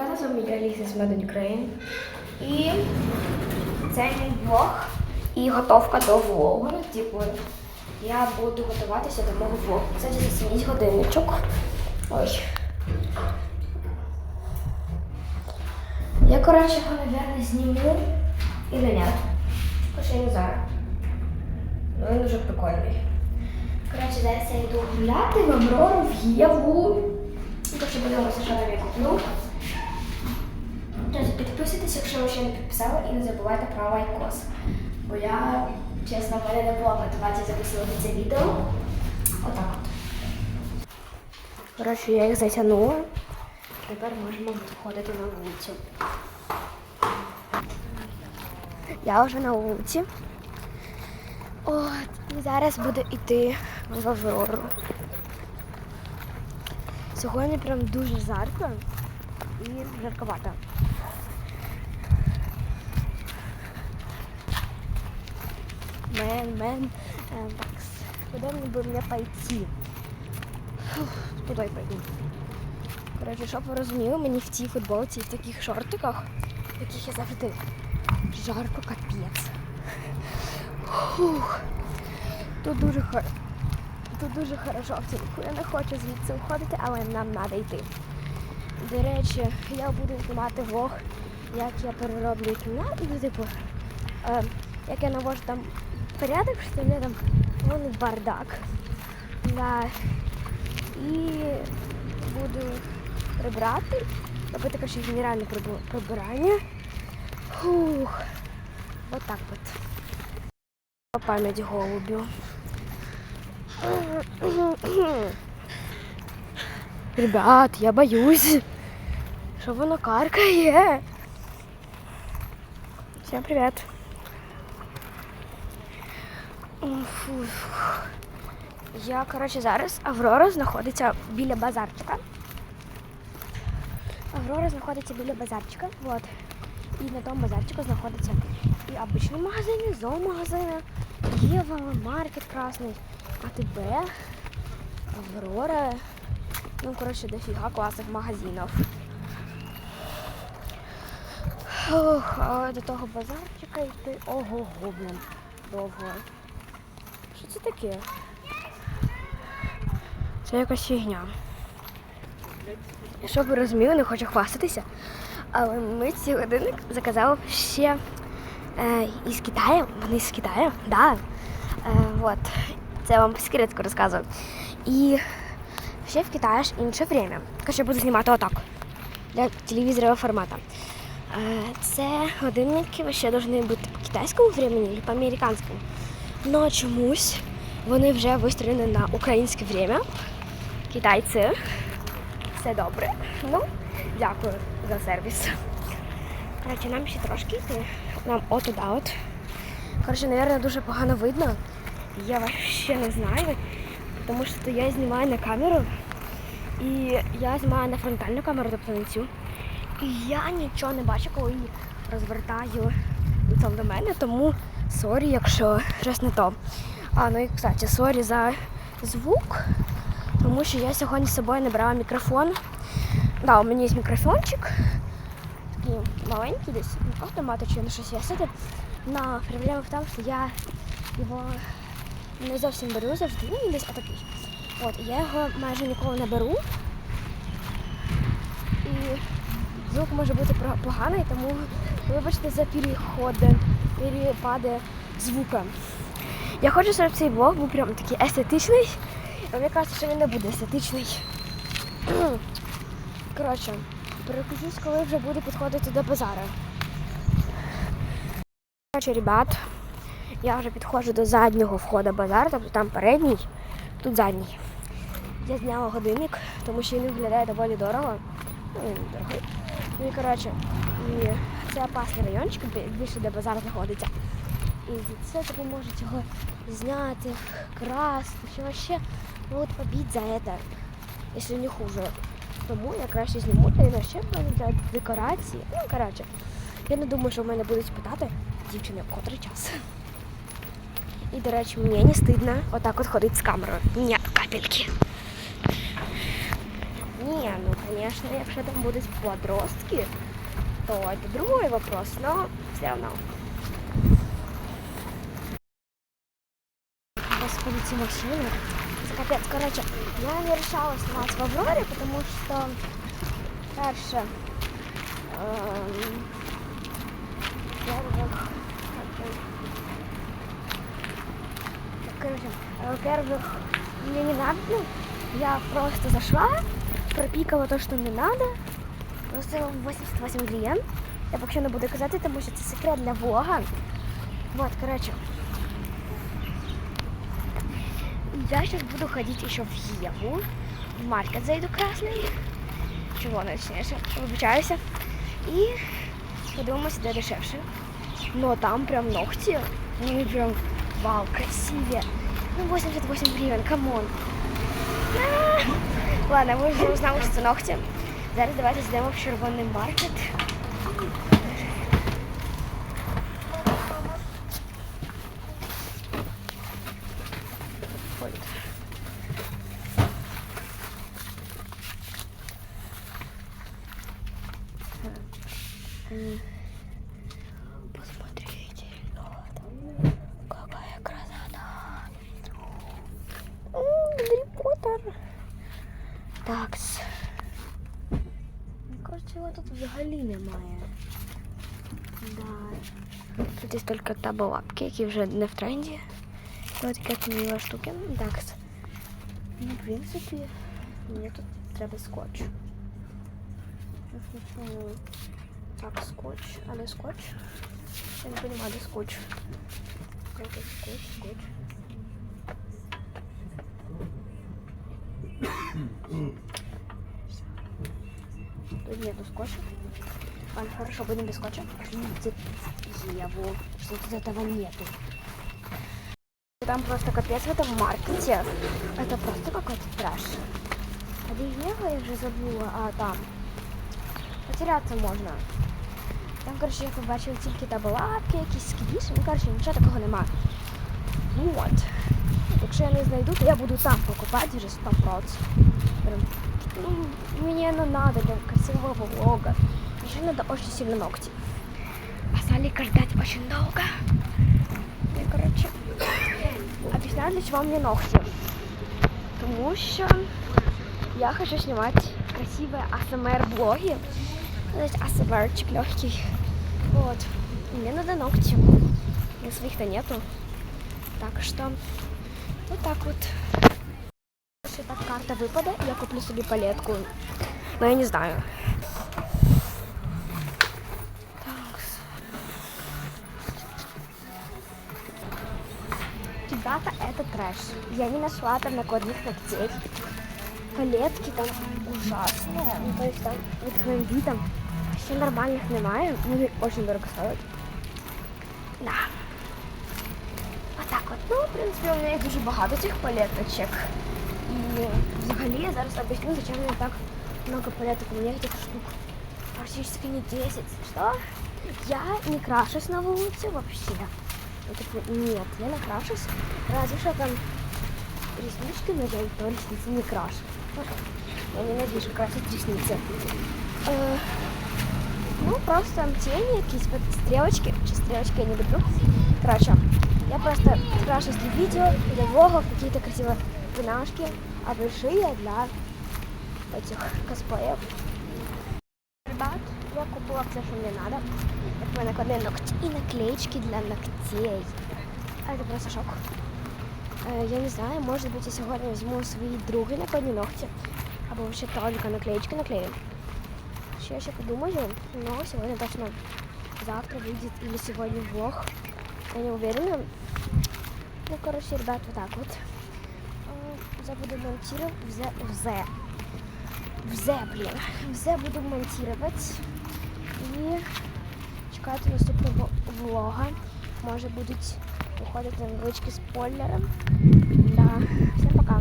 ребята, з вами я з in Ukraine. І це мій влог і готовка до влогу. Ну, Типу, я буду готуватися до мого влогу. Кстати, зацініть годинничок. Ой. Я, коротше, його, мабуть, зніму или ні. Хоча не знаю. Ну, він дуже прикольний. Коротше, зараз я йду гуляти в Аврору, в Єву. Так подивимося, що я куплю. Підписуйтесь, якщо ви ще не підписали, і не забувайте про лайкос. Бо я, чесно, в мене не була мотивації записувати це відео. Отак от. Коротше, я їх затягнула. Тепер можемо виходити на вулицю. Я вже на вулиці. От, і зараз буду йти в Аврору. Сьогодні прям дуже жарко і жарковато. Мен, э, Макс, куда мне бы мне пойти? Фух, Куди я пойду? Коротше, щоб ви розуміли, мені в цій футболці і в таких шортиках, в яких я завжди жарко капець. Фух. Тут дуже хор... Тут дуже хорошо в цілку. Я не хочу звідси виходити, але нам треба йти. До речі, я буду знімати влог, як я перероблю кімнату, типу, е, як я навожу там порядок, що я там повний бардак. Да. І буду прибрати, робити коротше, генеральне прибу- прибирання. Фух. Вот так вот. По Пам'ять голубю. Ребят, я боюсь, що воно каркає. Всем привет. Я, коротше, зараз Аврора знаходиться біля базарчика. Аврора знаходиться біля базарчика. Вот. І на тому базарчику знаходяться і обичні магазини, зоомагазини, Єва, маркет красний, АТБ, Аврора. Ну, коротше, дофіга класних магазинів. Ох, а до того базарчика йти ого блін, довго. Це таке? Це якась фігня. Щоб ви розуміли, не хочу хвастатися, але ми цей годинник заказали ще е, із Китаю. Вони з Китаю, да. Е, вот. Це я вам секретку розказую. І ще в Китаї ж інше время. Короче, буду знімати отак. Для телевізорового формату. Е, це годинники ще повинні бути по китайському времени або по американському. Но чомусь вони вже вистроєні на українське время. Китайці. Все добре. Ну, дякую за сервіс. Коротше, нам ще трошки йти. Нам отуда от. Коротше, мабуть, дуже погано видно. Я вообще не знаю, тому що я знімаю на камеру. І я знімаю на фронтальну камеру, тобто на цю. І я нічого не бачу, коли її розвертаю лицом до мене, тому сорі, якщо щось не то. А, ну і кстати, сорі за звук, тому що я сьогодні з собою не брала мікрофон. Да, у мене є мікрофончик. Такий маленький десь, просто маточний, на щось я сидить. Но проблема в тому, що я його не зовсім беру завжди, ну він десь отакий. От, я його майже ніколи не беру. І звук може бути поганий, тому вибачте за переходи, перепади звука. Я хочу, щоб цей блог був прям такий естетичний, а мені кажеться, що він не буде естетичний. Коротше, переключусь, коли вже буду підходити до базару. Коротше, ребят, я вже підходжу до заднього входу базару, тобто там передній, тут задній. Я зняла годинник, тому що він виглядає доволі дорого. Ну, дорогий. Ну і коротше, і це опасний райончик, більше де базар знаходиться. І це типу можуть його зняти, красти, чи вообще можуть побити за це, якщо не хуже. Тому я краще зніму, та і ще для декорації. Ну, коротше, я не думаю, що в мене будуть питати дівчини, котрий час. І, до речі, мені не стидно отак от ходити з камерою. Ні, капельки. Ні, ну, звісно, якщо там будуть подростки, то это другой вопрос, но все равно. Господи, эти машины. Это капец. Короче, я не решала снимать в Авроре, потому что дальше, эм, во-первых, как бы, так, короче, э, во-первых, мне не надо, ну, я просто зашла, пропикала то, что мне надо, просто 88 гривен. Я вообще не буду казати, тому що це секрет для влога. Вот, короче, я сейчас буду ходить еще в Еву. В маркет зайду красный. Червоний, точніше, вибачаюся. І подивимося, де дешевше. Но там прям ногті. Ну прям вау, красиві. Ну 88 гривень, камон. Ладно, ви вже узнали, що це ногті. Зараз давайте зайдемо в червоний маркет. Такс. Мені кажется, його тут взагалі немає. Да. Тут є тільки таболапки, які вже не в тренді. Ось такі мила штуки. Такс. Ну, в принципі, мені тут треба скотч. Так, скотч. А де скотч? Я не понимаю, де скотч. Это скотч, скотч. Тут нету скотча. Ладно, хорошо, будем без скотча. Видите, Еву. Что тут этого нету. Там просто капец в этом маркете. Это просто какой-то трэш. А где Ева, я вже забула. А, там. Потеряться можна. Там, коротше, я побачила тільки табалапки, якісь сквіші. Ну, коротше, нічого такого нема. Вот. Якщо я не знайду, то я буду там покупати вже 100%. Прям, ну, мне оно надо для красивого влога. Еще надо очень сильно ногти. А Салика ждать очень долго. И, короче, объясняю, для чего мне ногти. Тому що я хочу снимать красивые АСМР-блоги. То есть АСМРчик легкий. Вот. И Мне надо ногти. У меня своих-то нету. Так что вот так вот. Якщо так карта випаде, я куплю собі палетку. Ну я не знаю. Ребята, это трэш. Я не нашла там накладных ногтей. Палетки там ужасные. Ну, то есть там вот хламби там вообще нормальных немає. Вони очень дорого стоять. Да. Отак от. Ну, в принципі, у мене є дуже багато цих палеточок. І взагалі я зараз объясню, зачем мне так много палеток. У меня этих штук практически не 10. Что? Я не крашусь на улице вообще. Ну, типа, нет, я накрашусь. Разве что там реснички, но я и то ресницы не крашу. Я ненавижу красить ресницы. Е, ну, просто там тени, якісь вот стрелочки. Чи стрелочки я не люблю. Короче, я просто крашусь для видео, для влогов, какие-то красивые пинашки, а большие для этих косплеев. Ребят, я купила все, що мені надо. Это накладные ногти и наклеечки для ногтей. А это просто шок. Е, Я не знаю, може бути, я сьогодні візьму свої другі накладні ногті. Або ще тільки наклеечки наклею. Ще я ще подумаю, но сегодня точно завтра выйдет или сегодня влог. Я не уверена. Ну, короче, ребят, вот так вот. Забуду буду монтировать Взе, взе. Взе, блин. Взе буду монтировать. І чекати наступного влога. Може будуть виходити невеличкі спойлери. Да. Всім пока.